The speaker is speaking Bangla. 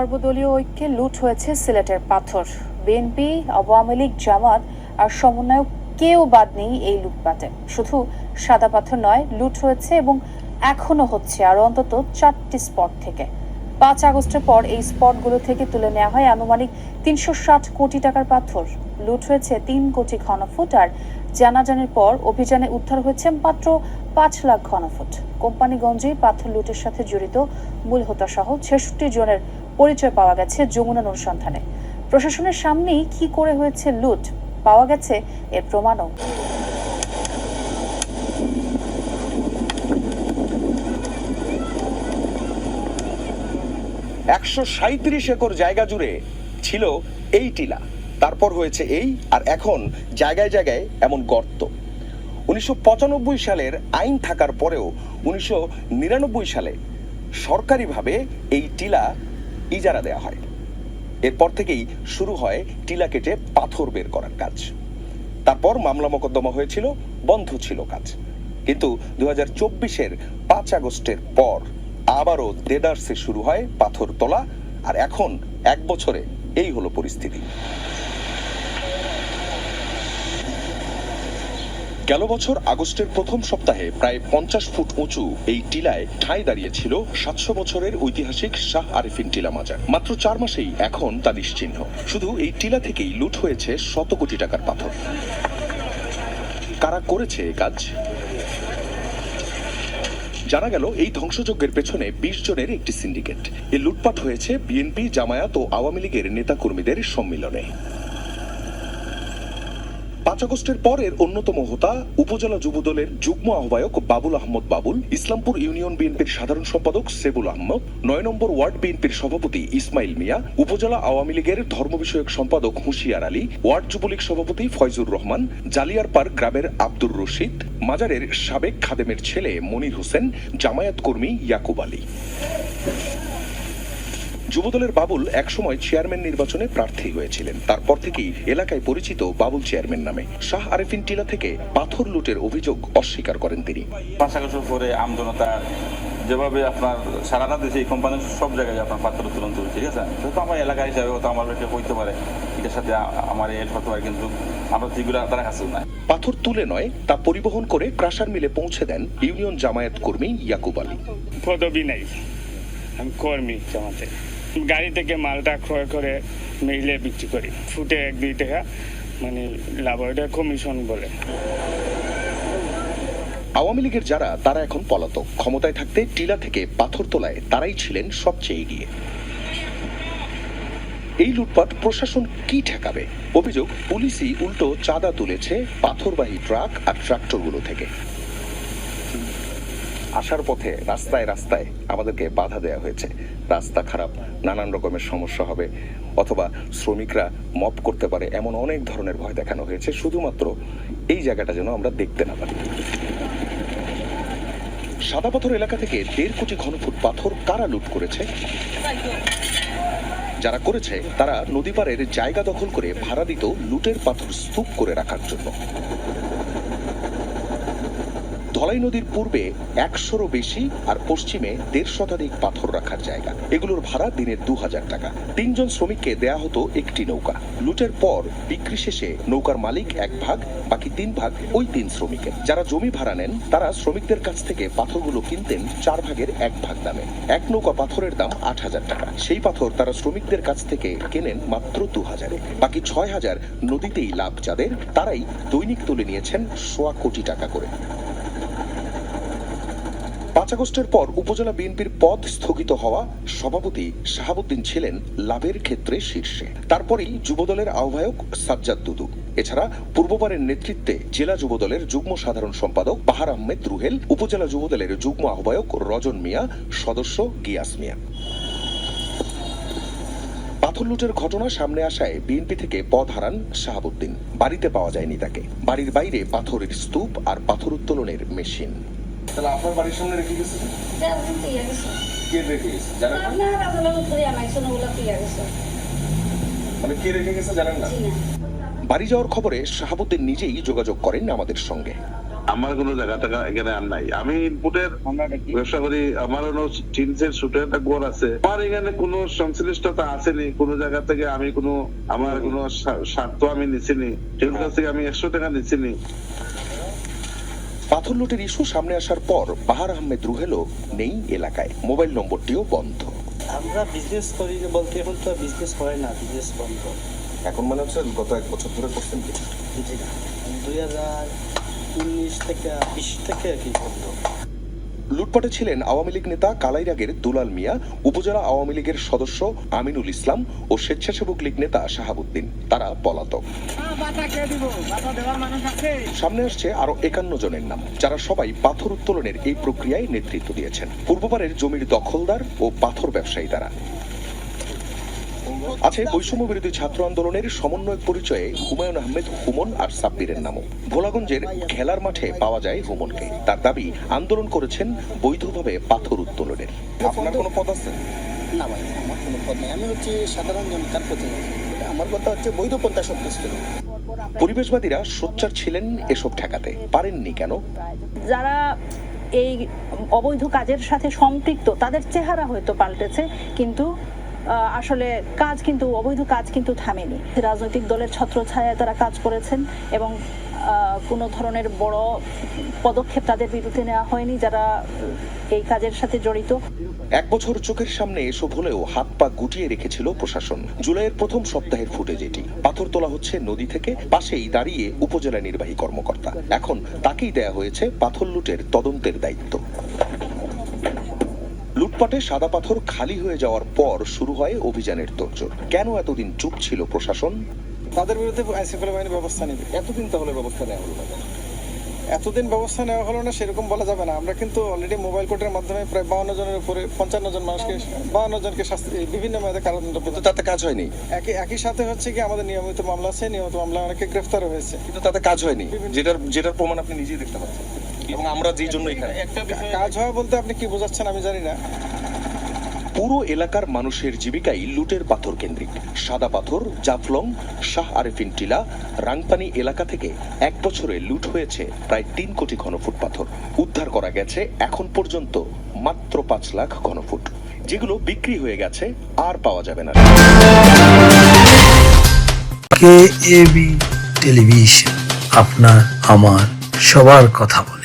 সর্বদলীয় ঐক্যে লুট হয়েছে সিলেটের পাথর। বিএনপি, আওয়ামী লীগ, জামাত আর সমন্বয়ক কেউ বাদ নেই এই লুটপাটে। শুধু সাদা পাথর নয়, লুট হয়েছে এবং এখনও হচ্ছে আর অন্তত চারটি স্পট থেকে। পাঁচ আগস্টের পর এই স্পটগুলো থেকে তুলে নেওয়া হয় আনুমানিক তিনশো ষাট কোটি টাকার পাথর। লুট হয়েছে তিন কোটি ঘনফুট আর জানাজানির পর অভিযানে উদ্ধার হয়েছে মাত্র পাঁচ লাখ ঘনফুট। কোম্পানিগঞ্জেই পাথর লুটের সাথে জড়িত মূল হোতা সহ ছেষট্টি জনের পরিচয় পাওয়া গেছে যমুনার অনুসন্ধানে। প্রশাসনের সামনেই কি করে হয়েছে লুট? পাওয়া গেছে এর প্রমাণও। একশো সাঁত্রিশ একর জায়গা জুড়ে ছিল এই টিলা। তারপর হয়েছে এই আর এখন জায়গায় জায়গায় এমন গর্ত। উনিশশো পঁচানব্বই সালের আইন থাকার পরেও উনিশশো নিরানব্বই সালে সরকারিভাবে এই টিলা ইজারা দেওয়া হয়। এরপর থেকেই শুরু হয় টিলা কেটে পাথর বের করার কাজ। তারপর মামলা মোকদ্দমা হয়েছিল, বন্ধ ছিল কাজ। কিন্তু দু হাজার চব্বিশের পাঁচ আগস্টের পর আবারও দেদার্সে শুরু হয় পাথর তোলা, আর এখন এক বছরে এই হলো পরিস্থিতি। গেল বছর আগস্টের প্রথম সপ্তাহে প্রায় পঞ্চাশ ফুট উঁচু এই টিলায় ঠাঁই দাঁড়িয়েছিল সাতশো বছরের ঐতিহাসিক শাহ আরিফিন টিলা মাজার। মাত্র চার মাসেই এখন তা নিশ্চিহ্ন। শুধু এই টিলা থেকেই লুট হয়েছে শত কোটি টাকার পাথর। কারা করেছে এই কাজ? জানা গেল এই ধ্বংসযজ্ঞের পেছনে বিশ জনের একটি সিন্ডিকেট। এ লুটপাট হয়েছে বিএনপি, জামায়াত ও আওয়ামী লীগের নেতাকর্মীদের সম্মিলনে। পাঁচ আগস্টের পরের অন্যতম হোতা উপজেলা যুবদলের যুগ্ম আহ্বায়ক বাবুল আহমদ বাবুল, ইসলামপুর ইউনিয়ন বিএনপির সাধারণ সম্পাদক সেবুল আহমদ, নয় নম্বর ওয়ার্ড বিএনপির সভাপতি ইসমাইল মিয়া, উপজেলা আওয়ামী লীগের ধর্ম বিষয়ক সম্পাদক হুঁশিয়ার আলী, ওয়ার্ড যুবলীগ সভাপতি ফয়জুর রহমান জালিয়ারপার গ্রামের আব্দুর রশিদ, মাজারের সাবেক খাদেমের ছেলে মনির হোসেন, জামায়াত কর্মী ইয়াকুব আলী। যুবদলের বাবুল একসময় চেয়ারম্যান নির্বাচনে প্রার্থী হয়েছিলেন। তারপর থেকেই এলাকায় পরিচিত বাবুল চেয়ারম্যান নামে শাহ আরেফিন টিলা থেকে পাথর লুটের অভিযোগ অস্বীকার করেন তিনি। যেভাবে আপনার সারাটা দেশে এই কোম্পানির সব জায়গায় আপনার পাত্র উত্তোলন করছে ঠিক আছে? যেহেতু আমার এলাকা হিসাবে হয়তো আমার এটা হইতে পারে এটার সাথে আমার এড হতে পারে কিন্তু আমরা যেগুলো তারা কাছে নাই। পাথর তুলে নয় তা পরিবহন করে ক্রাশার মিলে পৌঁছে দেন ইউনিয়ন জামায়াত কর্মী ইয়াকুব আলী। পদবি নাই আমি কর্মী জামাতে। গাড়ি থেকে মালটা ক্রয় করে মিলে বিক্রি করি। ফুটে এক, দুই টাকা মানে লাভ এটা কমিশন বলে। আওয়ামী লীগের যারা, তারা এখন পলাতক। ক্ষমতায় থাকতে টিলা থেকে পাথর তোলায় তারাই ছিলেন সবচেয়ে এগিয়ে। এই লুটপাট প্রশাসন কি ঠেকাবে? অভিযোগ, পুলিশই উল্টো চাঁদা তুলেছে পাথরবাহী ট্রাক আর ট্রাক্টরগুলো থেকে। আসার পথে রাস্তায় রাস্তায় আমাদেরকে বাধা দেওয়া হয়েছে। রাস্তা খারাপ, নানান রকমের সমস্যা হবে, অথবা শ্রমিকরা মপ করতে পারে, এমন অনেক ধরনের ভয় দেখানো হয়েছে, শুধুমাত্র এই জায়গাটা যেন আমরা দেখতে না পারি। সাদা পাথর এলাকা থেকে দেড় কোটি ঘনফুট পাথর কারা লুট করেছে? যারা করেছে, তারা নদী পাড়ের জায়গা দখল করে ভাড়া দিত লুটের পাথর স্তূপ করে রাখার জন্য। ধলাই নদীর পূর্বে একশোরও বেশি আর পশ্চিমে দেড় শতাধিক পাথর রাখার জায়গা। এগুলোর ভাড়া দিনের দু হাজার টাকা। তিনজন শ্রমিককে দেয়া হতো একটি নৌকা। লুটের পর বিক্রি শেষে নৌকার মালিক এক ভাগ, বাকি তিন ভাগ ওই তিন শ্রমিকের। যারা জমি ভাড়া নেন, তারা শ্রমিকদের কাছ থেকে পাথরগুলো কিনতেন চার ভাগের এক ভাগ দামে। এক নৌকা পাথরের দাম আট হাজার টাকা। সেই পাথর তারা শ্রমিকদের কাছ থেকে কেনেন মাত্র দু হাজারে। বাকি ছয় হাজার নদীতেই লাভ যাদের, তারাই দৈনিক তুলে নিয়েছেন সোয়া কোটি টাকা করে। পাঁচ আগস্টের পর উপজেলা বিএনপির পদ স্থগিত হওয়া সভাপতি শাহাবুদ্দিন ছিলেন লাভের ক্ষেত্রে শীর্ষে। তারপরেই যুবদলের আহ্বায়ক সাজ্জাদ দুদু। এছাড়া পূর্ববারের নেতৃত্বে জেলা যুবদলের যুগ্ম সাধারণ সম্পাদক বাহার আহমেদ রুহেল, উপজেলা যুবদলের যুগ্ম আহ্বায়ক রজন মিয়া, সদস্য গিয়াস মিয়া। পাথর লুটের ঘটনা সামনে আসায় বিএনপি থেকে পদ হারান শাহাবুদ্দিন। বাড়িতে পাওয়া যায়নি তাকে। বাড়ির বাইরে পাথরের স্তূপ আর পাথর উত্তোলনের মেশিন। তাহলে আপনার বাড়ির সামনে রেখে গেছে? কে রেখে গেছে? জানেন মানে কে রেখে গেছে জানেন না? বাড়ি যাওয়ার খবরে শাহাবুদ্দিন নিজেই যোগাযোগ করেন আমাদের সঙ্গে। আমার কোনো জায়গা টাকা এখানে আর নাই। আমি ইনপুটের ব্যবসা করি আমার টিনসের শুটের একটা ঘর আছে। আমার এখানে কোনো সংশ্লিষ্টতা আসেনি কোনো জায়গা থেকে আমি কোনো আমার কোনো স্বার্থ আমি নিছিনি। কেউ কাছ থেকে আমি একশো টাকা নিছিনি। পাথর লুটের ইস্যু সামনে আসার পর বাহার আহমেদ রুহেলও নেই এলাকায়। মোবাইল নম্বরটিও বন্ধ। আমরা বিজনেস করি বলতে এখন তো বিজনেস হয় না বিজনেস বন্ধ। এখন মানে হচ্ছে গত এক বছর ধরে করছেন কি? জি না। দুই হাজার উনিশ থেকে বিশ থেকে আর কি বন্ধ। লুটপাটে ছিলেন আওয়ামী লীগ নেতা কালাইরাগের দুলাল মিয়া, উপজেলা আওয়ামী লীগের সদস্য আমিনুল ইসলাম ও স্বেচ্ছাসেবক লীগ নেতা শাহাবুদ্দিন। তারা পলাতক। সামনে আসছে আরও একান্ন জনের নাম, যারা সবাই পাথর উত্তোলনের এই প্রক্রিয়ায় নেতৃত্ব দিয়েছেন। পূর্ববারের জমির দখলদার ও পাথর ব্যবসায়ী তারা। আছে বৈষম্য বিরোধী ছাত্র আন্দোলনের সমন্বয়ক পরিচয়ে হুমায়ুন আহমেদ হুমন আর সাব্বিরের নামও। ভোলাগঞ্জের খেলার মাঠে পাওয়া যায় হুমনকে। তার দাবি আন্দোলন করেছেন বৈধভাবে পাথর উত্তোলনের। আপনার কোনো পদ আছে? না ভাই আমার কোনো পদ নেই। আমি হচ্ছে সাধারণ জনতার প্রতিনিধি। আমার কথা হচ্ছে বৈধ পন্থা সব কিছু পরিবেশবাদীরা সোচ্চার ছিলেন এসব ঠেকাতে। পারেননি কেন? যারা এই অবৈধ কাজের সাথে সম্পৃক্ত তাদের চেহারা হয়তো পাল্টেছে কিন্তু আসলে কাজ কিন্তু, অবৈধ কাজ কিন্তু থামেনি। রাজনৈতিক দলের ছত্রছায়ায় তারা কাজ করেছেন এবং কোনো ধরনের বড় পদক্ষেপ তাদের বিরুদ্ধে নেওয়া হয়নি যারা এই কাজের সাথে জড়িত। এক বছর চোখের সামনে এসব হলেও হাত পা গুটিয়ে রেখেছিল প্রশাসন। জুলাইয়ের প্রথম সপ্তাহের ফুটেজ এটি পাথর তোলা হচ্ছে নদী থেকে, পাশেই দাঁড়িয়ে উপজেলা নির্বাহী কর্মকর্তা। এখন তাকেই দেয়া হয়েছে পাথর লুটের তদন্তের দায়িত্ব। লুটপাটে সাদা পাথর খালি হয়ে যাওয়ার পর শুরু হয় অভিযানের তোড়জোড়। কেন এতদিন চুপ ছিল প্রশাসন? তাদের বিরুদ্ধে আইন শৃঙ্খলা বাহিনী ব্যবস্থা নেবে। এতদিন তাহলে ব্যবস্থা নেওয়া হলো এতদিন ব্যবস্থা নেওয়া হলো না সেরকম বলা যাবে না। আমরা কিন্তু অলরেডি মোবাইল কোর্টের মাধ্যমে প্রায় বাউন্ন জনের উপরে পঞ্চান্ন জন মানুষকে বাউন্ন জনকে শাস্তি বিভিন্ন মেয়াদে কারাদণ্ড পেতে তাতে কাজ হয়নি। একই একই সাথে হচ্ছে কি আমাদের নিয়মিত মামলা আছে নিয়মিত মামলা অনেকে গ্রেফতারও হয়েছে। কিন্তু তাতে কাজ হয়নি। যেটার যেটার প্রমাণ আপনি নিজেই দেখতে পাচ্ছেন। এবং আমরা যেই জন্য এখানে। কাজ হওয়া বলতে আপনি কি বোঝাচ্ছেন আমি জানি না। পুরো এলাকার মানুষের জীবিকাই লুটের পাথর কেন্দ্রিক। সাদা পাথর জাফলং শাহ আরেফিন টিলা রাংপানি এলাকা থেকে এক বছরে লুট হয়েছে প্রায় তিন কোটি ঘনফুট পাথর। উদ্ধার করা গেছে এখন পর্যন্ত মাত্র পাঁচ লাখ ঘনফুট। যেগুলো বিক্রি হয়ে গেছে আর পাওয়া যাবে না। কে এবি টেলিভিশন আপনার আমার সবার কথা বলে।